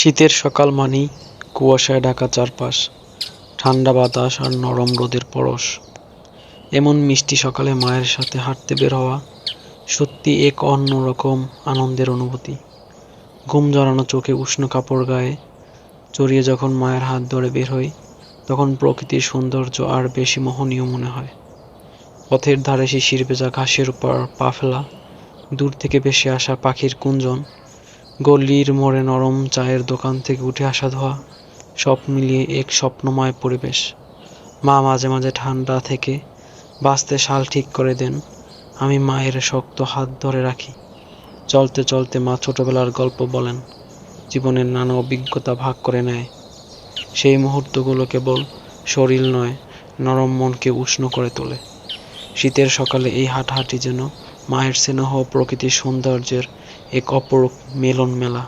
শীতের সকাল মানেই কুয়াশায় ঢাকা চারপাশ, ঠান্ডা বাতাস আর নরম রোদের পরশ। এমন মিষ্টি সকালে মায়ের সাথে হাঁটতে বের হওয়া সত্যি এক অন্যরকম আনন্দের অনুভূতি। ঘুম জড়ানো চোখে উষ্ণ কাপড় গায়ে জড়িয়ে যখন মায়ের হাত ধরে বের হই, তখন প্রকৃতির সৌন্দর্য আর বেশি মোহনীয় মনে হয়। পথের ধারে শিশির ভেজা ঘাসের উপর পা ফেলা দূর থেকে ভেসে আসা পাখির কুঞ্জন গলির মোড়ে নরম চায়ের দোকান থেকে উঠে আসা ধোয়া, সব মিলিয়ে এক স্বপ্নময় পরিবেশ। মা মাঝে মাঝে ঠান্ডা থেকে বাঁচতে শাল ঠিক করে দেন, আমি মায়ের শক্ত হাত ধরে রাখি। চলতে চলতে মা ছোটবেলার গল্প বলেন, জীবনের নানা অভিজ্ঞতা ভাগ করে নেয়। সেই মুহূর্তগুলো কেবল শরীর নয়, নরম মনকে উষ্ণ করে তোলে। শীতের সকালে এই হাঁটাহাঁটি যেন মায়ের স্নেহ ও প্রকৃতির সৌন্দর্যের এক অপরূপ মিলন মেলা